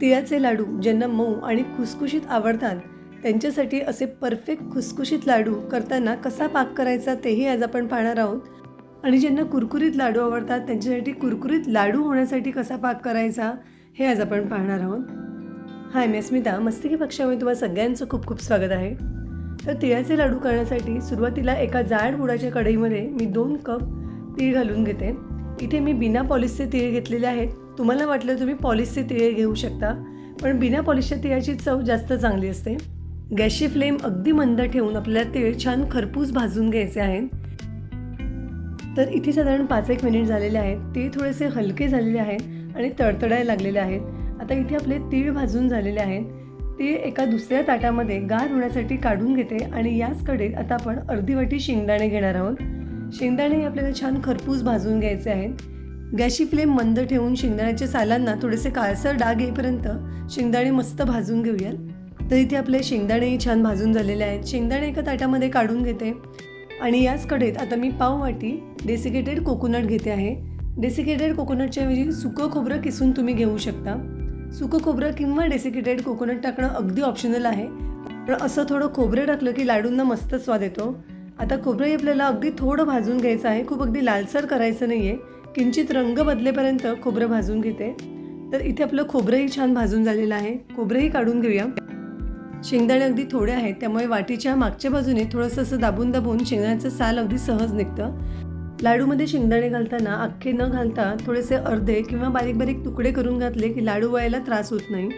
तिळाचे लाडू ज्यांना मऊ आणि खुसखुशीत आवडतात त्यांच्यासाठी असे परफेक्ट खुसखुशीत लाडू करताना कसा पाक करायचा तेही आज आपण पाहणार आहोत. आणि ज्यांना कुरकुरीत लाडू आवडतात त्यांच्यासाठी कुरकुरीत लाडू होण्यासाठी कसा पाक करायचा हे आज आपण पाहणार आहोत. हाय मी अस्मिता. मस्तिकी पक्षामध्ये तुम्हाला सगळ्यांचं खूप खूप स्वागत आहे. तर तिळाचे लाडू करण्यासाठी सुरुवातीला एका जाड बुडाच्या कढईमध्ये मी दोन कप तीळ घालून घेते. इथे मी बिना पॉलिशचे तीळ घेतलेले आहेत. तुम्हाला वाटलं तुम्ही पॉलिशचे तिळे घेऊ शकता पण बिना पॉलिशच्या तिळाची चव जास्त चांगली असते. गॅसची फ्लेम अगदी मंद ठेवून आपल्याला तिळ छान खरपूस भाजून घ्यायचे आहेत. तर इथे साधारण पाच एक मिनिट झालेले आहेत. ते थोडेसे हलके झालेले आहेत आणि तडतडायला लागलेले आहेत. आता इथे आपले तीळ भाजून झालेले आहेत. तीळ एका दुसऱ्या ताटामध्ये गार होण्यासाठी काढून घेते आणि याच कडेत आता आपण अर्धी वाटी शेंगदाणे घेणार आहोत. शेंगदाणे आपल्याला छान खरपूस भाजून घ्यायचे आहेत. गॅसची फ्लेम मंद ठेवून शेंगदाण्याच्या सालांना थोडेसे काळसर डाग येईपर्यंत शेंगदाणे मस्त भाजून घेऊयात. तर इथे आपले शेंगदाणेही छान भाजून झालेले आहेत. शेंगदाणे एका ताटामध्ये काढून घेते. आणि याच कढईत आता मी पाव वाटी डेसिकेटेड कोकोनट घेते आहे. डेसिकेटेड कोकोनटच्या ऐवजी सुकं खोबरं किसून तुम्ही घेऊ शकता. सुकं खोबरं किंवा डेसिकेटेड कोकोनट टाकणं अगदी ऑप्शनल आहे. पण असं थोडं खोबरं टाकलं की लाडूंना मस्त स्वाद येतो. आता खोबरंही आपल्याला अगदी थोडं भाजून घ्यायचं आहे. खूप अगदी लालसर करायचं नाही आहे किंचित रंग बदलेपर्यंत खोबरं भाजून घेते. तर इथे आपलं खोबरंही छान भाजून झालेलं आहे. खोबरंही काढून घेऊया. शेंगदाणे अगदी थोडे आहेत त्यामुळे वाटीच्या मागच्या बाजूने थोडंसं असं दाबून दाबून शेंगदाण्याचं साल अगदी सहज निघतं. लाडूमध्ये शेंगदाणे घालताना अख्खे न घालता थोडेसे अर्धे किंवा बारीक बारीक तुकडे करून घातले की लाडू व्हायला त्रास होत नाही.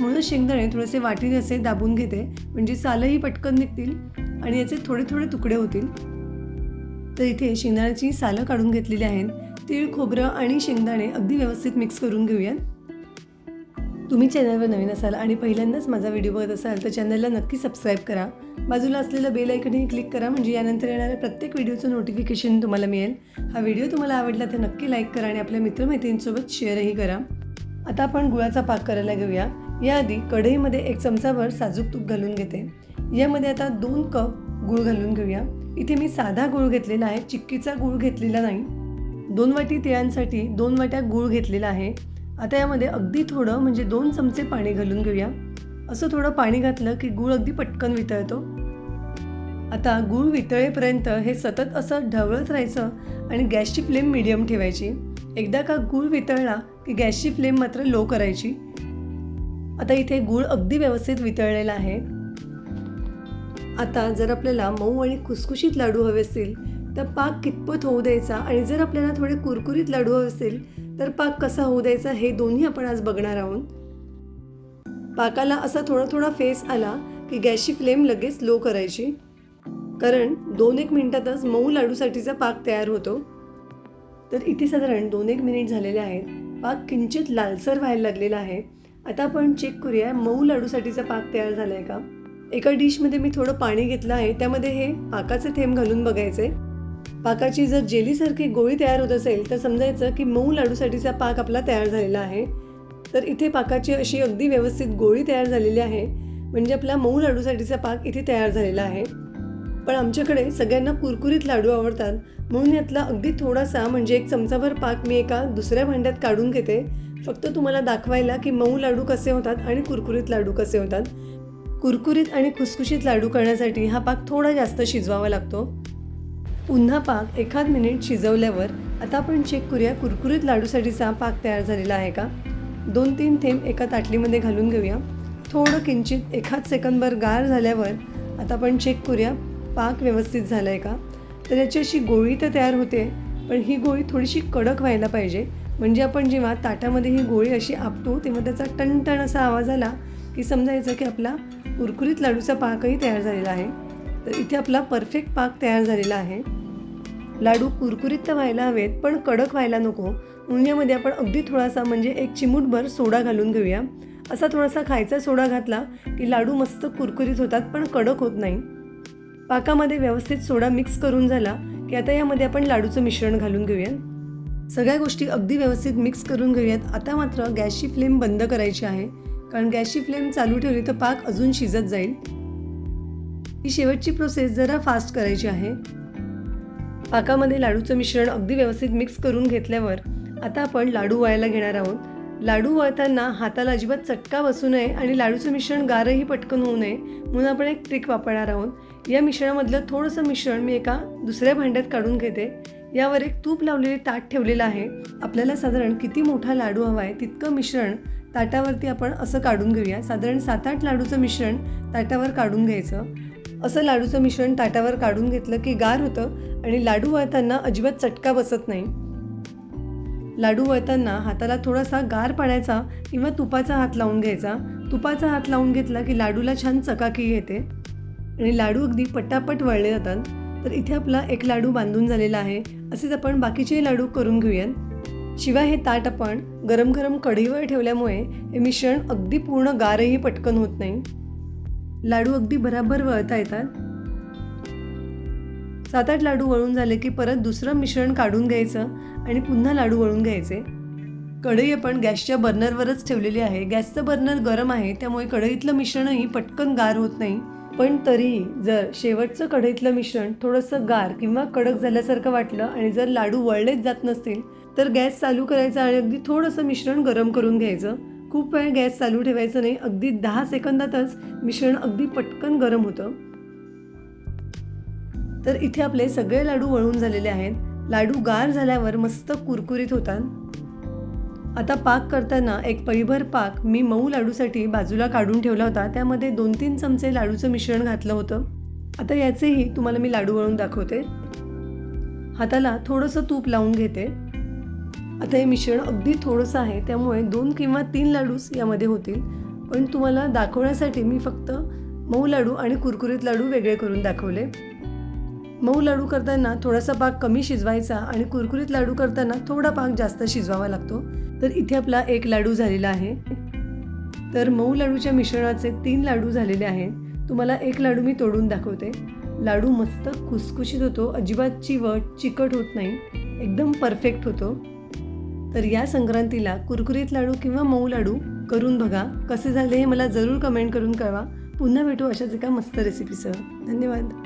म्हणून शेंगदाणे थोडेसे वाटीने असे दाबून घेते म्हणजे सालही पटकन निघतील आणि याचे थोडे थोडे तुकडे होतील. तर इथे शेंगदाण्याची सालं काढून घेतलेली आहेत. तीळ खोबरं आणि शेंगदाणे अगदी व्यवस्थित मिक्स करून घेऊयात. तुम्ही चॅनलवर नवीन असाल आणि पहिल्यांदाच माझा व्हिडिओ बघत असाल तर चॅनलला नक्की सबस्क्राईब करा. बाजूला असलेलं बेल आयकनही क्लिक करा म्हणजे यानंतर येणाऱ्या प्रत्येक व्हिडिओचं नोटिफिकेशन तुम्हाला मिळेल. हा व्हिडिओ तुम्हाला आवडला तर नक्की लाईक करा आणि आपल्या मित्रमैत्रिणींसोबत शेअरही करा. आता आपण गुळाचा पाक करायला घेऊया. याआधी कढईमध्ये एक चमचाभर साजूक तूप घालून घेते. यामध्ये आता दोन कप गूळ घालून घेऊया. इथे मी साधा गूळ घेतलेला आहे चिक्कीचा गूळ घेतलेला नाही. दोन वाटी तिळांसाठी दोन वाट्या गूळ घेतलेला आहे. आता यामध्ये अगदी थोडं म्हणजे दोन चमचे पाणी घालून घेऊया. असं थोडं पाणी घातलं की गूळ अगदी पटकन वितळतो. आता गूळ वितळेपर्यंत हे सतत असं ढवळत राहायचं आणि गॅसची फ्लेम मिडियम ठेवायची. एकदा का गूळ वितळला की गॅसची फ्लेम मात्र लो करायची. आता इथे गूळ अगदी व्यवस्थित वितळलेला आहे. आता जर आपल्याला मऊ आणि खुसखुशीत लाडू हवे असतील तर पाक कितपत होऊ द्यायचा? आणि जर आपल्याला थोडे कुरकुरीत लाडू असेल असतील तर पाक कसा होऊ द्यायचा हे दोन्ही आपण आज बघणार आहोत. पाकाला असा थोडा थोडा फेस आला की गॅसची फ्लेम लगेच लो करायची. कारण दोन एक मिनिटातच मऊ लाडूसाठीचा पाक तयार होतो. तर इथे साधारण दोन एक मिनिट झालेले आहेत. पाक किंचित लालसर व्हायला लागलेला आहे. आता आपण चेक करूया मऊ लाडूसाठीचा पाक तयार झाला आहे का? एका डिशमध्ये मी थोडं पाणी घेतलं आहे. त्यामध्ये हे पाकाचे थेंब घालून बघायचे पाकाची जर जेलीसारखी गोळी तयार होत असेल तर समजायचं की मऊ लाडूसाठीचा पाक आपला तयार झालेला आहे. तर इथे पाकाची अशी अगदी व्यवस्थित गोळी तयार झालेली आहे. म्हणजे आपला मऊ लाडूसाठीचा पाक इथे तयार झालेला आहे. पण आमच्याकडे सगळ्यांना कुरकुरीत लाडू आवडतात. म्हणून यातला अगदी थोडासा म्हणजे एक चमचाभर पाक मी एका दुसऱ्या भांड्यात काढून घेते. फक्त तुम्हाला दाखवायला की मऊ लाडू कसे होतात आणि कुरकुरीत लाडू कसे होतात. कुरकुरीत आणि खुसखुशीत लाडू करण्यासाठी हा पाक थोडा जास्त शिजवावा लागतो. पुन्हा पाक एखाद मिनिट शिजवल्यावर आता आपण चेक करूया कुरकुरीत लाडूसाठीचा पाक तयार झालेला आहे का? दोन तीन थेंब एका ताटलीमध्ये घालून घेऊया. थोडं किंचित एखाद सेकंदभर गार झाल्यावर आता आपण चेक करूया पाक व्यवस्थित झाला आहे का? तर याची अशी गोळी तर तयार होते पण ही गोळी थोडीशी कडक व्हायला पाहिजे. म्हणजे आपण जेव्हा ताटामध्ये ही गोळी अशी आपटू तेव्हा त्याचा टणटण असा आवाज आला की समजायचं की आपला कुरकुरीत लाडूचा पाकही तयार झालेला आहे. तर इथे आपला परफेक्ट पाक तयार झालेला आहे. लाडू कुरकुरीत तर व्हायला हवेत पण कडक व्हायला नको. उन्ह्यामध्ये आपण अगदी थोडासा म्हणजे एक चिमूटभर सोडा घालून घेऊया. असा थोडासा खायचा सोडा घातला की लाडू मस्त कुरकुरीत होतात पण कडक होत नाही. पाकामध्ये व्यवस्थित सोडा मिक्स करून झाला की आता यामध्ये आपण लाडूचं मिश्रण घालून घेऊया. सगळ्या गोष्टी अगदी व्यवस्थित मिक्स करून घेऊयात. आता मात्र गॅसची फ्लेम बंद करायची आहे. कारण गॅसची फ्लेम चालू ठेवली तर पाक अजून शिजत जाईल. ही शेवटची प्रोसेस जरा फास्ट करायची आहे. पाकामध्ये लाडूचं मिश्रण अगदी व्यवस्थित मिक्स करून घेतल्यावर आता आपण लाडू वळायला घेणार आहोत. लाडू वळताना हाताला अजिबात चटका बसू नये आणि लाडूचं मिश्रण गारही पटकन होऊ नये म्हणून आपण एक ट्रिक वापरणार आहोत. या मिश्रणामधलं थोडंसं मिश्रण मी एका दुसऱ्या भांड्यात काढून घेते. यावर एक तूप लावलेले ताट ठेवलेलं आहे. आपल्याला साधारण किती मोठा लाडू हवा आहे तितकं मिश्रण ताटावरती आपण असं काढून घेऊया. साधारण सात आठ लाडूचं मिश्रण ताटावर काढून घ्यायचं. असं लाडूचं मिश्रण ताटावर काढून घेतलं की गार होतं आणि लाडू वळताना अजिबात चटका बसत नाही. लाडू वळताना हाताला थोडासा गार पाण्याचा किंवा तुपाचा हात लावून घ्यायचा. तुपाचा हात लावून घेतला की लाडूला छान चकाकी येते. आणि लाडू अगदी पटापट वळले जातात. तर इथे आपला एक लाडू बांधून झालेला आहे. असेच आपण बाकीचेही लाडू करून घेऊयात. शिवाय हे ताट आपण गरम गरम कढईवर ठेवल्यामुळे हे मिश्रण अगदी पूर्ण गारही पटकन होत नाही. लाडू अगदी बराबर वळता येतात. सात आठ लाडू वळून झाले की परत दुसरं मिश्रण काढून घ्यायचं आणि पुन्हा लाडू वळून घ्यायचे. कढई आपण गॅसच्या बर्नरवरच ठेवलेली आहे. गॅसचं बर्नर गरम आहे त्यामुळे कढईतलं मिश्रणही पटकन गार होत नाही. पण तरीही जर शेवटचं कढईतलं मिश्रण थोडंसं गार किंवा कडक झाल्यासारखं वाटलं आणि जर लाडू वळलेच जात नसतील तर गॅस चालू करायचा आणि अगदी थोडंसं मिश्रण गरम करून घ्यायचं. खूप वेळ गॅस चालू ठेवायचं नाही. अगदी दहा सेकंदातच मिश्रण अगदी पटकन गरम होतं. तर इथे आपले सगळे लाडू वळून झालेले आहेत. लाडू गार झाल्यावर मस्त कुरकुरीत होतात. आता पाक करताना एक पळीभर पाक मी मऊ लाडूसाठी बाजूला काढून ठेवला होता. त्यामध्ये दोन तीन चमचे लाडूचं मिश्रण घातलं होतं. आता याचेही तुम्हाला मी लाडू वळून दाखवते. हाताला थोडंसं तूप लावून घेते. आता हे मिश्रण अगदी थोडंसं आहे त्यामुळे दोन किंवा तीन लाडूस यामध्ये होतील. पण तुम्हाला दाखवण्यासाठी मी फक्त मऊ लाडू आणि कुरकुरीत लाडू वेगळे करून दाखवले. मऊ लाडू करताना थोडासा पाक कमी शिजवायचा आणि कुरकुरीत लाडू करताना थोडा पाक जास्त शिजवावा लागतो. तर इथे आपला एक लाडू झालेला आहे. तर मऊ लाडूच्या मिश्रणाचे तीन लाडू झालेले आहेत. तुम्हाला एक लाडू मी तोडून दाखवते. लाडू मस्त खुसखुशीत होतो अजिबात चिवट चिकट होत नाही. एकदम परफेक्ट होतो. तर या संक्रांतीला कुरकुरीत लाडू किंवा मऊ लाडू करून बघा. कसे झाले हे मला जरूर कमेंट करून कळवा. पुन्हा भेटू अशाच एका मस्त रेसिपीसह धन्यवाद.